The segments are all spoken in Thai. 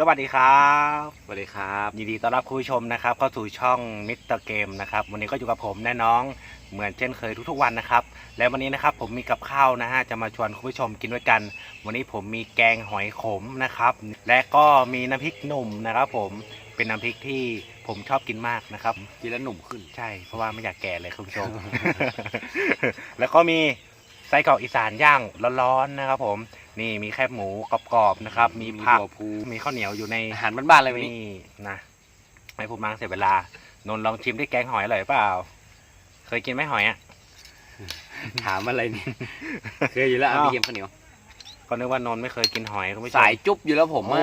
สวัสดีครับสวัสดีครับ ยินดีต้อนรับคุณผู้ชมนะครับ เข้าสู่ช่องมิสเตอร์เกมนะครับ วันนี้ก็อยู่กับผมแน่น้องเหมือนเช่นเคยทุกๆวันนะครับ และวันนี้นะครับผมมีกับข้าวนะฮะจะมาชวนคุณผู้ชมกินด้วยกัน วันนี้ผมมีแกงหอยขมนะครับ และก็มีน้ำพริกหนุ่มนะครับผมเป็นน้ำพริกที่ผมชอบกินมากนะครับกินแล้วหนุ่มขึ้นใช่ เพราะว่าไม่อยากแก่เลยคุณผู้ชม แล้วก็มีไส้กรอกอีสานย่างร้อนๆนะครับผม นี่มีแคบหมูกรอบๆนะครับ มีผักถั่วพูมีข้าวเหนียวอยู่ในอาหารบ้านๆเลยวันนี้นี่นะไม่พูดมากเสียเวลานนท์ลองชิมด้วยแกงหอยอร่อยเปล่า เคยกินไหมหอยอะถามอะไรนี่เคยอยู่แล้วอะอ้าวพี่เยี่ยมข้าวเหนียวก็นึกว่านนท์ไม่เคยกินหอยคุณผู้ชมสายจุ๊บอยู่แล้วผมโอ้อะ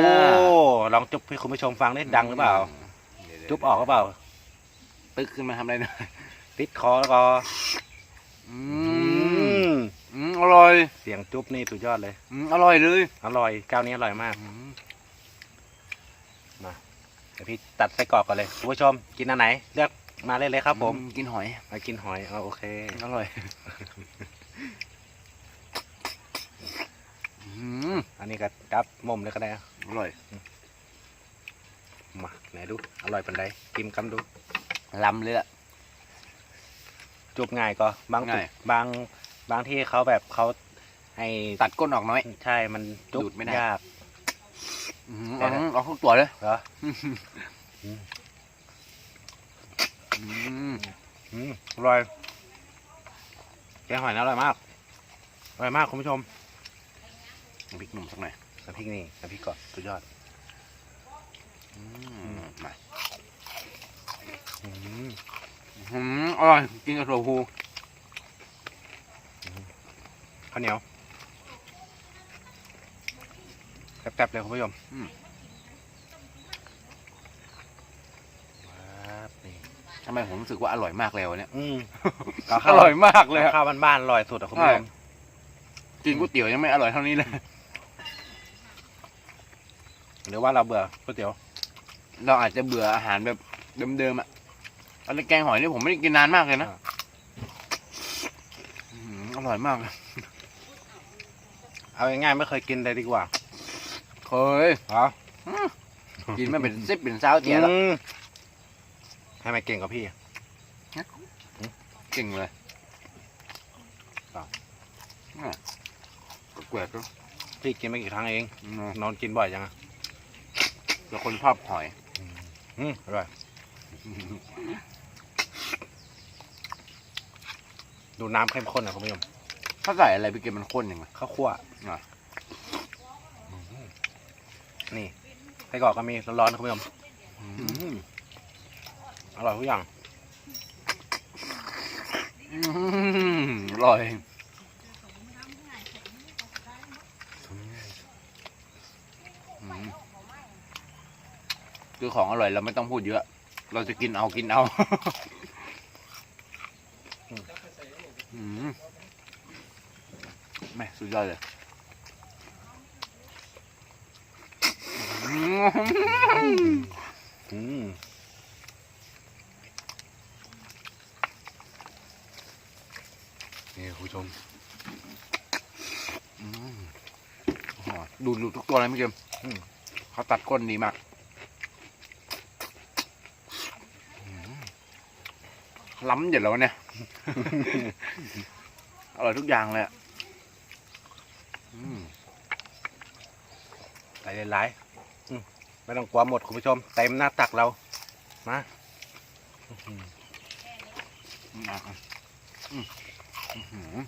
ลองจุ๊บให้คุณผู้ชมฟังได้ดังหรือเปล่าดี๋ยวๆจุ๊บออกหรือเปล่า ตึกขึ้นมาทำอะไรนะติดคอแล้วก็อือืมม อืมอร่อยเสียงจุ๊บนี่สุดยอดเลย อืมอร่อยเลยอร่อยเจ้านี้อร่อยมากอืมเดี๋ยวพี่ตัดไส้กรอกก่อนเลยคุณผู้ชมกินอันไหน เลือกมาเลยเลยครับผมอืกินหอยมากินหอยเอาโอเคอร่อยอืมอันนี้ก็กับมุมเลยก็ได้อะอร่อยมาไหนดูอร่อยเป็นไรกิมคำดูล้ำเลยอะจุบง่ายก็บางจุง่าย บาง บางที่เขาแบบเขาให้ตัดก้นออกน้อย ใช่มันจุบดูดไม่ได้ ยาก อืมแต่เอาทั้งเอาทุกตัวเลยเหรอ อืมอืมอร่อยแกงหอยนะอร่อยมาก อร่อยมากคุณผู้ชมน้ำพริกหนุ่มสักหน่อยน้ำพริกนี่น้ำพริกก่อนสุดยอดอืมมาอืมอืมอร่อยกินกับถั่วพู ข้าวเหนียวแซ่บๆเลยคุณผู้ชมครับนี่ทำไมผมรู้สึกว่าอร่อยมากแล้วเนี่ยอืมอร่อยมากเลยกับอะข้าวบ้านๆอร่อยสุดอะคุณผู้ชมใช่กินก๋วยเตี๋ยวยังไม่อร่อยเท่านี้เลย หรือว่าเราเบื่อก๋วยเตี๋ยว เราอาจจะเบื่ออาหารแบบเดิมๆอะอันนี้แกงหอยนี่ผมไม่ได้กินนานมากเลยนะอ่าอื้อหืออร่อยมากเอาง่ายๆไม่เคยกินเลยดีกว่า เคยเหรอกินมาเป็นสิบเป็นเช้าเจียแล้วอืมให้มันเก่งกว่าพี่ เก่งเลยครับอะแกวกก็พี่กินไม่กี่ครั้งเองอืมนอนกินบ่อยจังอะแล้วคนชอบหอย อืมอร่อย ดูน้ำเข้มข้นอะคุณผู้ชม ถ้าใส่อะไรไปกินมันข้นยังไงข้าวคั่วอะอืมนี่ไส้กรอกก็มีร้อนๆนะคุณผู้ชมอืมอร่อยทุกอย่างอืมอร่อยอืมคือของอร่อยเราไม่ต้องพูดเยอะ เราจะกินเอากินเอาอืม แม่สุดยอดเลยอืมนี่คุณผู้ชมดูดูทุกตัวเลยพี่เกมเขาตัดก้นดีมากล้ำเดี๋ยวแล้วเนี่ย อร่อยทุกอย่างเลยอะ หลายหลายไม่ต้องกลัวหมดคุณผู้ชม เต็มหน้าตักเรามาอืมอืมอืม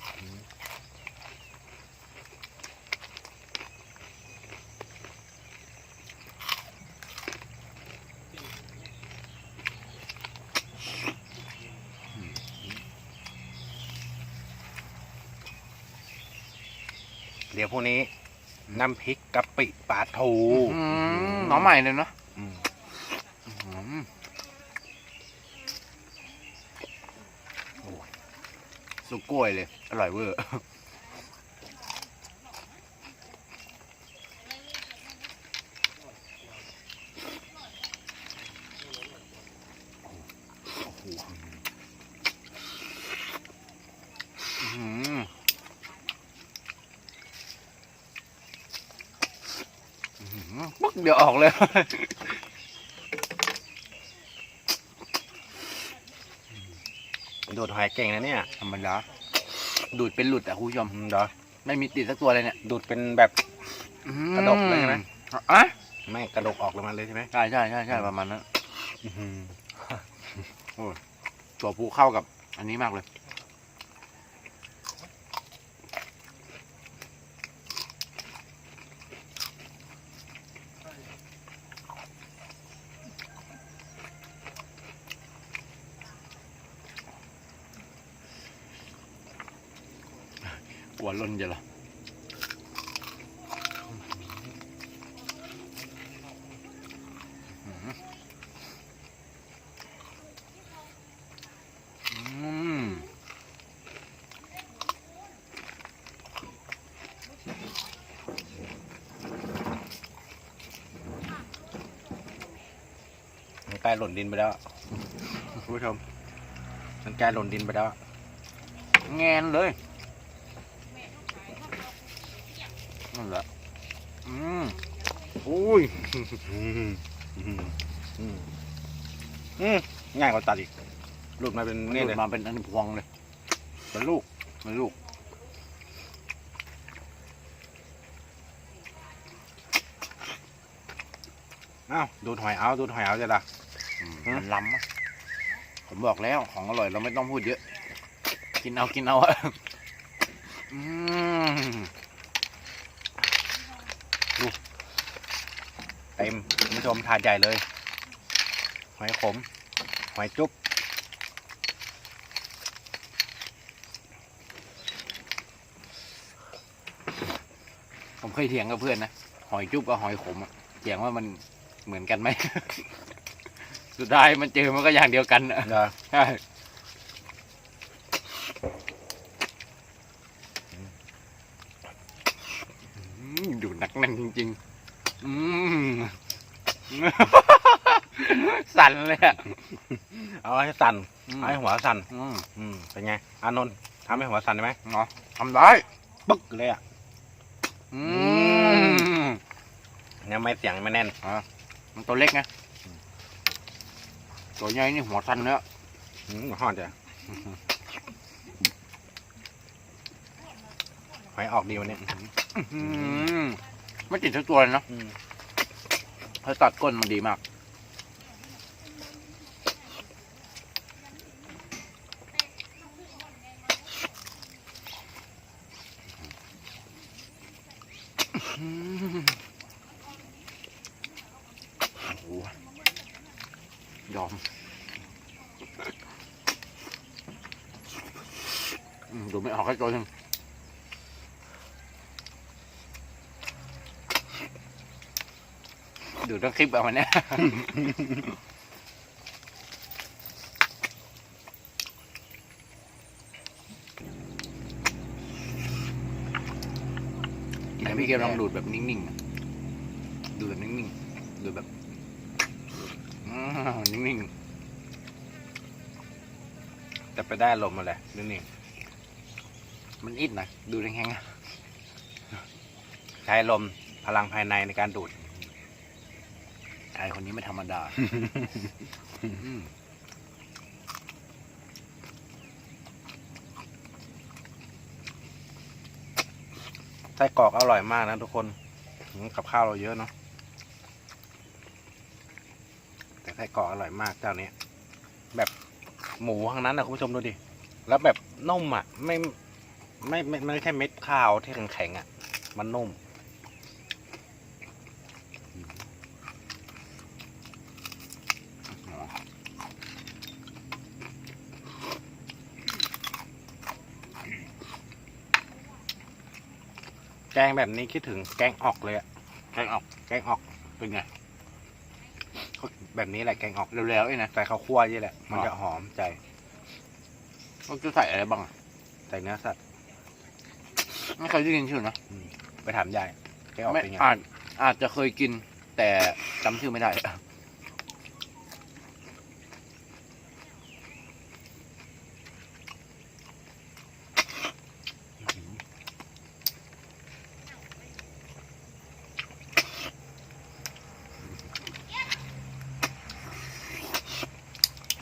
เดี๋ยวพวกนี้น้ำพริกกะปิปลาทูอืมน้องใหม่เลยเนาะอืมอื้อหือโอ้ยสุกกล้วยเลย อร่อยเวอร์ อื้อหืออื้อหือ ปึ๊กเดี๋ยวออกเลย ดูดหอยเก่งนะเนี่ยธรรมดาดูดเป็นหลุดอะคุณผู้ชมอืมเดี๋ยวไม่มีติดสักตัวเลยเนี่ยดูดเป็นแบบ กระดกเลยใช่ไหมอะไม่กระดกออกลงมาเลยใช่ไหมใช่ใช่ใช่ใช่ประมาณนั้นตัวผู้เข้ากับอันนี้มากเลย หัวล้นจะละอืมมันกล้หล่นดินไปแล้วคุณผู้ชมมันกล้หล่นดินไปแล้ว แงนเลย นั่นแหละอืมอุ้ยอืมอืมอืมอืมง่ายกว่าตัดอีกหลุดมาเป็นนี่นี่เลเลยยมาเป็นอันพวงเลยเป็นลูกเป็นลูกอ้าวดูดหอยเอาดูดหอยเอาจะละอืมอืมมันล้ำอะผมบอกแล้วของอร่อยเราไม่ต้องพูดเยอะ กินเอากินเอาอะ อืมเต็มคุณผู้ชมถาดใหญ่เลย หอยขม หอยจุ๊บผมเคยเถียงกับเพื่อนนะ หอยจุ๊บกับหอยขมอะเถียงว่ามันเหมือนกันไหม สุดท้ายมันเจอมันก็อย่างเดียวกันอะเดี๋ยวใช่อืมดู หนักแน่นจริงๆ อืม สั่นเลยอะเอาให้สั่นอืมเอาให้หัวสั่นอืมอืมเป็นไง อานนท์ทำให้หัวสั่นได้ไหมเนาะทำได้ปึ๊กเลยอะอืมยังไม่เสียงไม่แน่นมันตัวเล็กไงตัวใหญ่นี่หัวสั่นเนื้ออืมหอดจ้ะ หอยออกดีวันนี้อืมไม่ติดทุกตัวเลยเนาะอืมเขาตัดก้นมันดีมากโอ้โหยอมอืมดูไม่ออกแค่ตัวหนึง ดูทั้งคลิปเอาวันเนี้ยไหนพี่เกมลองดูดแบบนิ่งๆอะดูดแบบนิ่งๆดูดแบบอ้าวนิ่งๆแต่ไปได้ลมมาเลยนี่ๆมันอิดนะดูดแห้งๆใช้ลมพลังภายในในการดูด ไอคนนี้ไม่ธรรมดา ไส้กรอกอร่อยมากนะทุกคนกับข้าวเราเยอะเนาะแต่ไส้กรอกอร่อยมากเจ้านี้แบบหมูทั้งนั้นนะคุณผู้ชมดูดิ แล้วแบบนุ่มอะ ไม่ไม่ไม่ไม่ใช่เม็ดข้าวที่แข็งๆอะ มันนุ่ม แกงแบบนี้คิดถึงแกงออกเลยอะแกงออก แกงออกเป็นไงแบบนี้แหละแกงออกเร็วๆไอ้นะใส่ข้าวคั่วนี่แหละ มันอ๋อจะหอมใจมันจะใส่อะไรบ้างอะใส่เนื้อสัตว์ไม่เคยได้ยินชื่อนะไปถามยายแกงออกไม่เป็นไงอาจอาจจะเคยกินแต่จำชื่อไม่ได้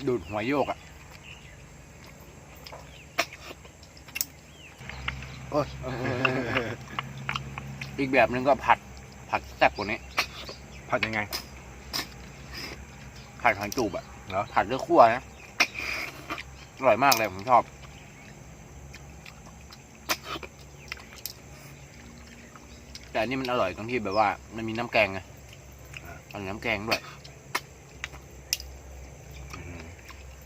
ดูดหัวโยกอะโอ้ยอีกแบบนึงก็ผัด ผัดแซ่บกว่านี้ ผัดยังไง ผัดหอยจูบอะเหรอผัดด้วยคั่วนะอร่อยมากเลยผมชอบ แต่อันนี้มันอร่อยตรงที่แบบว่า มันมีน้ำแกงไงมันมีน้ำแกงด้วย อืม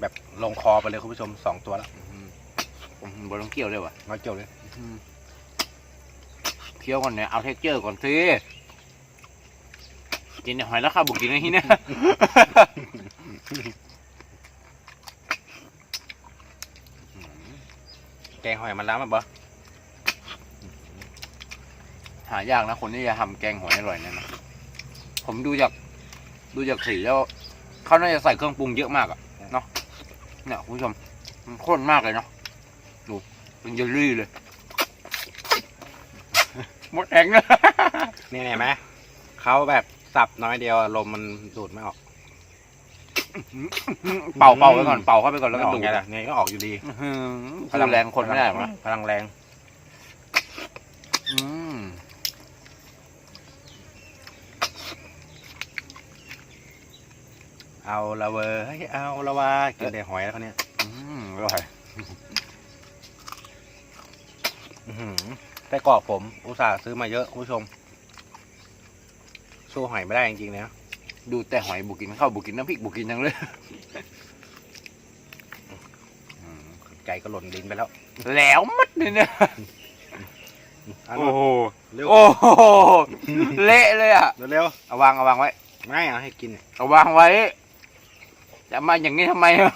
แบบลงคอไปเลยคุณผู้ชมสองตัวแล้วอืมผมบนต้องเกี่ยวเลยว่ะน้อยเกี่ยวเลยอืมเคี้ยวก่อนเนี่ยเอาเท็กเจอร์ก่อนสิกินเนี่ยหอยแล้วข้าวบุกกินอะไรที่เนี่ยแกงหอยมันล้ำอะบ่หายากนะคนที่จะทำแกงหอยอร่อยเนี่ยนะผมดูจากดูจากสีแล้วเขาน่าจะใส่เครื่องปรุงเยอะมากอะ เนาะเนี่ยคุณผู้ชมมันข้นมากเลยเนาะดูเป็นเยลลี่เลย หมดแองเลยนี่เห็นไหมเขาแบบสับน้อยเดียวลมมันดูดไม่ออก เป่าเป่าไปก่อนเป่าเข้าไปก่อนแล้วแล้วก็ก็ดูดูไงล่ะไงก็ออกอยู่ดีอื้อหือสู้แรงคนไม่ได้หรอกนะพลังแรง อืม เอาละเว้ยเอาละว่ากินแต่หอยแล้วเขาเนี่ยอืมอร่อยอื้อหือแต่กรอกผมอุตส่าห์ซื้อมาเยอะคุณผู้ชม สู้หอยไม่ได้จริงๆเนี่ยดูแต่หอยบุกินข้าวบุกินน้ำพริกบุกินทั้งเลยอืมไก่ก็หล่นดินไปแล้วแหล้วมัดเลยเนี่ยเอาโอ้โหเร็ว โอ้โหเละเลยอะเร็วเอาวางเอาวางไว้ๆไม่เอาให้กินเนี่ยเอาวางไว้ จะมาอย่างนี้ทำไมอะ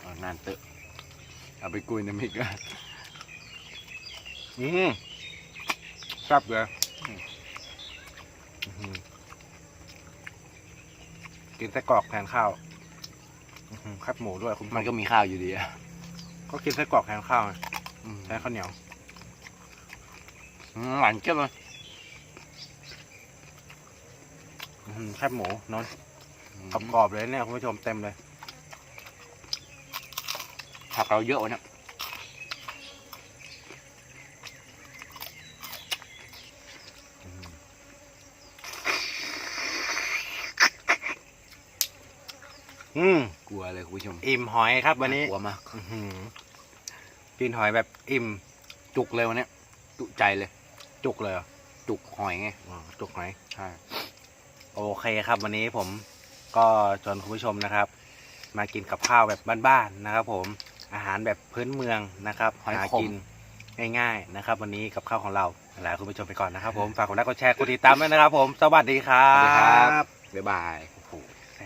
เอานานเตอะเอาไปกุยน้ำพริกอะอืมแซ่บเลยอื้อหือกินไส้กรอกแทนข้าวอื้อหือแคบหมูด้วยคุณผู้ชมันก็มีข้าวอยู่ดีอะก็กินไส้กรอกแทนข้าวไงอืม แทนข้าวเหนียวอืม หวานเจี๊ยบเลยอื้อหือแคบหมูนนกรอบๆเลยเนี่ยคุณผู้ชมเต็มเลย ผักเราเยอะวะเนี่ยอืมกลัวเลยคุณผู้ชม อิ่มหอยครับวันนี้กลัวมากอื้อหือกินหอยแบบอิ่มจุกเลยวันเนี้ยจุใจเลย จุกเลยเหรอจุกหอยไงอ๋อจุกหอย ใช่ โอเคครับ วันนี้ผมก็ชวนคุณผู้ชมนะครับ มากินกับข้าวแบบบ้านๆนะครับ ผมอาหารแบบพื้นเมืองนะครับหากินง่ายๆนะครับ วันนี้กับข้าวของเราลาคุณผู้ชมไปก่อนนะครับ ผมฝากกดไลค์กดแชร์กดติดตามด้วยนะครับ ผมสวัสดีครัสวัสดีครับ บ บ๊ายบาย